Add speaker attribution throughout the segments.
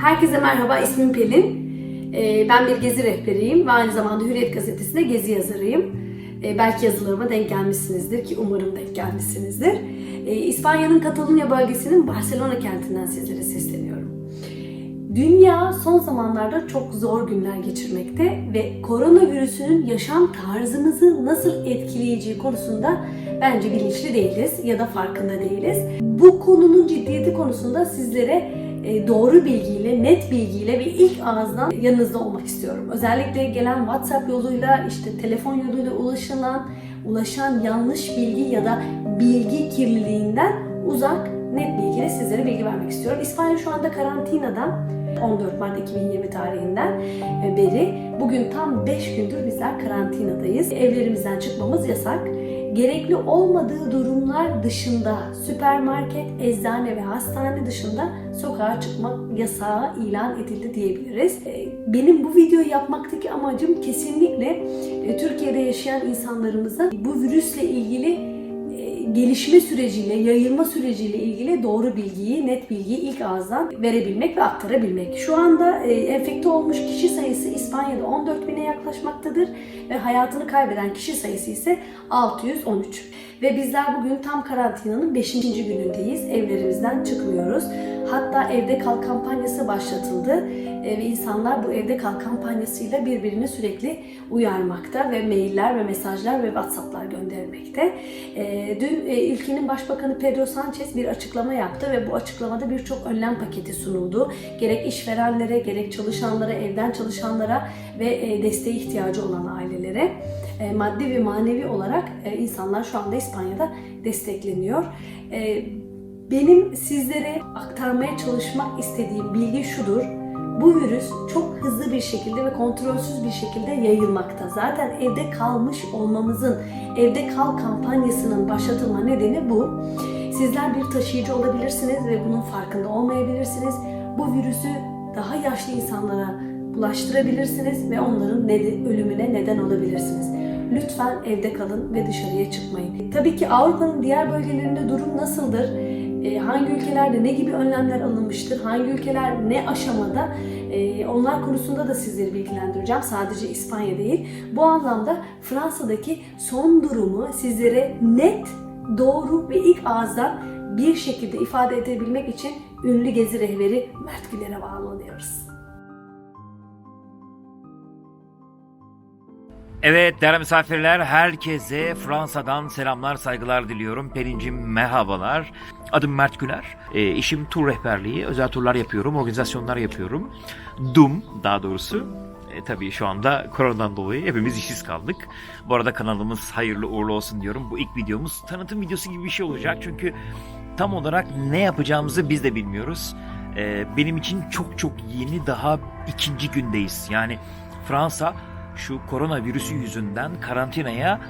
Speaker 1: Herkese merhaba, ismim Pelin. Ee, Ben bir gezi rehberiyim ve aynı zamanda Hürriyet Gazetesi'nde gezi yazarıyım. Ee, Belki yazılarıma denk gelmişsinizdir ki umarım denk gelmişsinizdir. Ee, İspanya'nın Katalunya bölgesinin Barcelona kentinden sizlere sesleniyorum. Dünya son zamanlarda çok zor günler geçirmekte ve koronavirüsünün yaşam tarzımızı nasıl etkileyeceği konusunda bence bilinçli değiliz ya da farkında değiliz. Bu konunun ciddiyeti konusunda sizlere doğru bilgiyle, net bilgiyle ve ilk ağızdan yanınızda olmak istiyorum. Özellikle gelen WhatsApp yoluyla, işte telefon yoluyla ulaşılan, ulaşan yanlış bilgi ya da bilgi kirliliğinden uzak, net bilgiyle sizlere bilgi vermek istiyorum. İspanya şu anda karantinada 14 Mart 2020 tarihinden beri bugün tam 5 gündür bizler karantinadayız. Evlerimizden çıkmamız yasak. Gerekli olmadığı durumlar dışında süpermarket, eczane ve hastane dışında sokağa çıkma yasağı ilan edildi diyebiliriz. Ee, Benim bu videoyu yapmaktaki amacım kesinlikle e, Türkiye'de yaşayan insanlarımıza bu virüsle ilgili e, gelişme süreciyle, yayılma süreciyle ilgili doğru bilgiyi, net bilgiyi ilk ağızdan verebilmek ve aktarabilmek. Şu anda e, enfekte olmuş kişi sayısı İspanya'da 14 bine yaklaşmaktadır ve hayatını kaybeden kişi sayısı ise 613. Ve bizler bugün tam karantinanın 5. günündeyiz. Evlerimizden çıkmıyoruz. Hatta evde kal kampanyası başlatıldı E, ve insanlar bu evde kal kampanyasıyla birbirini sürekli uyarmakta ve mailler ve mesajlar ve WhatsApp'lar göndermekte. E, Dün e, ülkenin Başbakanı Pedro Sanchez bir açıklama yaptı ve bu açıklamada birçok önlem paketi sunuldu. Gerek işverenlere, gerek çalışanlara, evden çalışanlara ve e, desteğe ihtiyacı olan ailelere e, maddi ve manevi olarak insanlar şu anda İspanya'da destekleniyor. Benim sizlere aktarmaya çalışmak istediğim bilgi şudur. Bu virüs çok hızlı bir şekilde ve kontrolsüz bir şekilde yayılmakta. Zaten evde kalmış olmamızın, evde kal kampanyasının başlatılma nedeni bu. Sizler bir taşıyıcı olabilirsiniz ve bunun farkında olmayabilirsiniz. Bu virüsü daha yaşlı insanlara bulaştırabilirsiniz ve onların ölümüne neden olabilirsiniz. Lütfen evde kalın ve dışarıya çıkmayın. Tabii ki Avrupa'nın diğer bölgelerinde durum nasıldır? Ee, hangi ülkelerde ne gibi önlemler alınmıştır? Hangi ülkeler ne aşamada? Ee, onlar konusunda da sizleri bilgilendireceğim. Sadece İspanya değil. Bu anlamda Fransa'daki son durumu sizlere net, doğru ve ilk ağızdan bir şekilde ifade edebilmek için ünlü gezi rehberi Mert Güler'e bağlanıyoruz.
Speaker 2: Evet değerli misafirler herkese Fransa'dan selamlar saygılar diliyorum. Pelincim merhabalar. Adım Mert Güler. E, işim tur rehberliği. Özel turlar yapıyorum. Organizasyonlar yapıyorum. DUM daha doğrusu. E, tabii şu anda koronadan dolayı hepimiz işsiz kaldık. Bu arada kanalımız hayırlı uğurlu olsun diyorum. Bu ilk videomuz tanıtım videosu gibi bir şey olacak. Çünkü tam olarak ne yapacağımızı biz de bilmiyoruz. E, benim için çok çok yeni daha ikinci gündeyiz. Yani Fransa şu koronavirüsü yüzünden karantinaya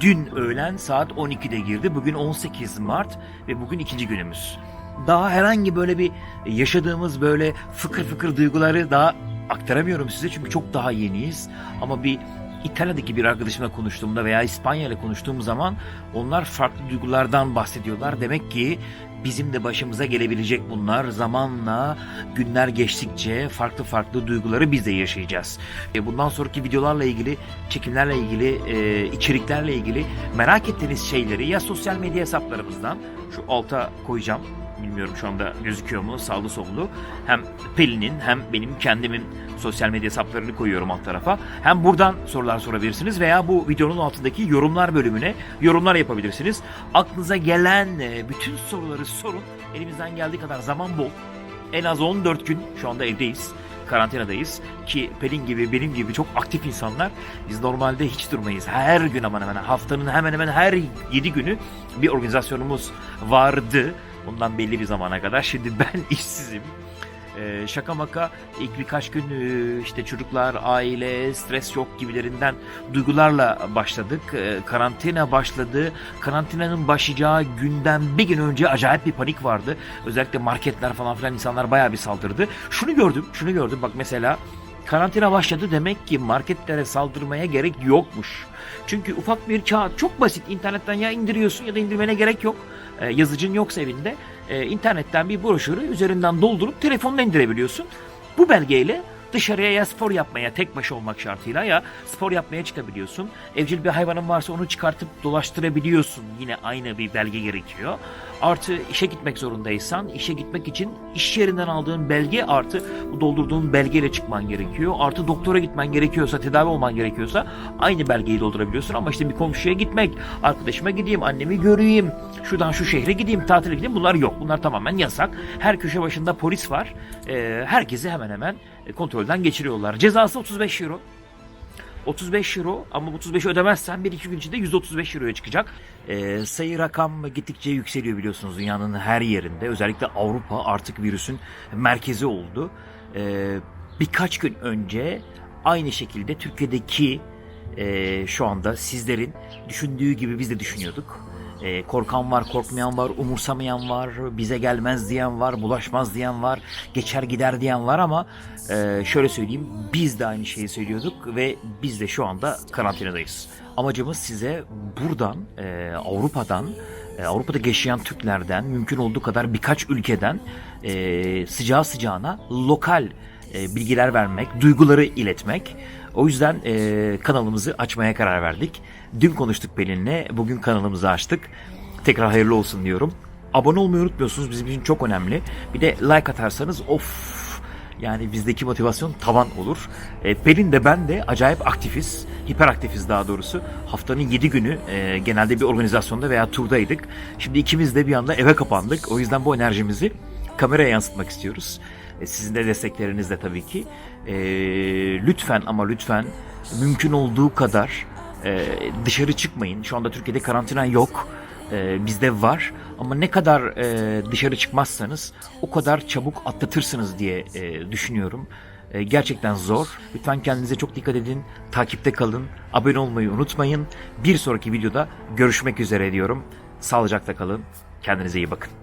Speaker 2: dün öğlen saat 12'de girdi. Bugün 18 Mart ve bugün ikinci günümüz. Daha herhangi böyle bir yaşadığımız böyle fıkır fıkır duyguları daha aktaramıyorum size çünkü çok daha yeniyiz. Ama bir İtalya'daki bir arkadaşımla konuştuğumda veya İspanya ile konuştuğum zaman onlar farklı duygulardan bahsediyorlar. Demek ki bizim de başımıza gelebilecek bunlar. Zamanla günler geçtikçe farklı farklı duyguları biz de yaşayacağız. E, Bundan sonraki videolarla ilgili, çekimlerle ilgili, e, içeriklerle ilgili merak ettiğiniz şeyleri ya sosyal medya hesaplarımızdan şu alta koyacağım. Bilmiyorum şu anda gözüküyor mu sağlı sollu. Hem Pelin'in hem benim kendimin sosyal medya hesaplarını koyuyorum alt tarafa. Hem buradan sorular sorabilirsiniz veya bu videonun altındaki yorumlar bölümüne yorumlar yapabilirsiniz. Aklınıza gelen e, bütün soruları sorun. Elimizden geldiği kadar zaman bol. En az 14 gün şu anda evdeyiz. Karantinadayız ki Pelin gibi benim gibi çok aktif insanlar biz normalde hiç durmayız. Her gün aman hemen haftanın hemen hemen her 7 günü bir organizasyonumuz vardı. Bundan belli bir zamana kadar. Şimdi ben işsizim. Ee, şaka maka ilk birkaç gün e, işte çocuklar, aile, stres yok gibilerinden duygularla başladık. Ee, karantina başladı. Karantinanın başlayacağı günden bir gün önce acayip bir panik vardı. Özellikle marketler falan filan insanlar bayağı bir saldırdı. Şunu gördüm, şunu gördüm. Bak mesela karantina başladı demek ki marketlere saldırmaya gerek yokmuş. Çünkü ufak bir kağıt çok basit internetten ya indiriyorsun ya da indirmene gerek yok. E, yazıcın yoksa evinde e, internetten bir broşürü üzerinden doldurup telefonla indirebiliyorsun. Bu belgeyle dışarıya ya spor yapmaya tek baş olmak şartıyla ya spor yapmaya çıkabiliyorsun. Evcil bir hayvanın varsa onu çıkartıp dolaştırabiliyorsun. Yine aynı bir belge gerekiyor. Artı işe gitmek zorundaysan işe gitmek için iş yerinden aldığın belge artı bu doldurduğun belgeyle çıkman gerekiyor. Artı doktora gitmen gerekiyorsa, tedavi olman gerekiyorsa aynı belgeyi doldurabiliyorsun. Ama işte bir komşuya gitmek, arkadaşıma gideyim, annemi göreyim, şuradan şu şehre gideyim, tatile gideyim bunlar yok. Bunlar tamamen yasak. Her köşe başında polis var. Ee, herkesi hemen hemen kontrolden geçiriyorlar. Cezası 35 euro. 35 euro ama bu 35 ödemezsen 1-2 gün içinde 135 euroya çıkacak. Ee, sayı rakam gittikçe yükseliyor biliyorsunuz dünyanın her yerinde. Özellikle Avrupa artık virüsün merkezi oldu. Ee, birkaç gün önce aynı şekilde Türkiye'deki e, şu anda sizlerin düşündüğü gibi biz de düşünüyorduk. Ee, korkan var, korkmayan var, umursamayan var, bize gelmez diyen var, bulaşmaz diyen var, geçer gider diyen var ama e, şöyle söyleyeyim biz de aynı şeyi söylüyorduk ve biz de şu anda karantinadayız. Amacımız size buradan, e, Avrupa'dan, e, Avrupa'da yaşayan Türklerden, mümkün olduğu kadar birkaç ülkeden e, sıcağı sıcağına lokal e, bilgiler vermek, duyguları iletmek. O yüzden e, kanalımızı açmaya karar verdik. Dün konuştuk Pelin'le, bugün kanalımızı açtık. Tekrar hayırlı olsun diyorum. Abone olmayı unutmuyorsunuz, bizim için çok önemli. Bir de like atarsanız of yani bizdeki motivasyon tavan olur. E, Pelin de ben de acayip aktifiz, hiperaktifiz daha doğrusu. Haftanın 7 günü e, genelde bir organizasyonda veya turdaydık. Şimdi ikimiz de bir anda eve kapandık. O yüzden bu enerjimizi kameraya yansıtmak istiyoruz. E, sizin de desteklerinizle tabii ki. E, lütfen ama lütfen mümkün olduğu kadar e, dışarı çıkmayın. Şu anda Türkiye'de karantina yok. E, bizde var. Ama ne kadar e, dışarı çıkmazsanız o kadar çabuk atlatırsınız diye e, düşünüyorum. E, gerçekten zor. Lütfen kendinize çok dikkat edin. Takipte kalın. Abone olmayı unutmayın. Bir sonraki videoda görüşmek üzere diyorum. Sağlıcakla kalın. Kendinize iyi bakın.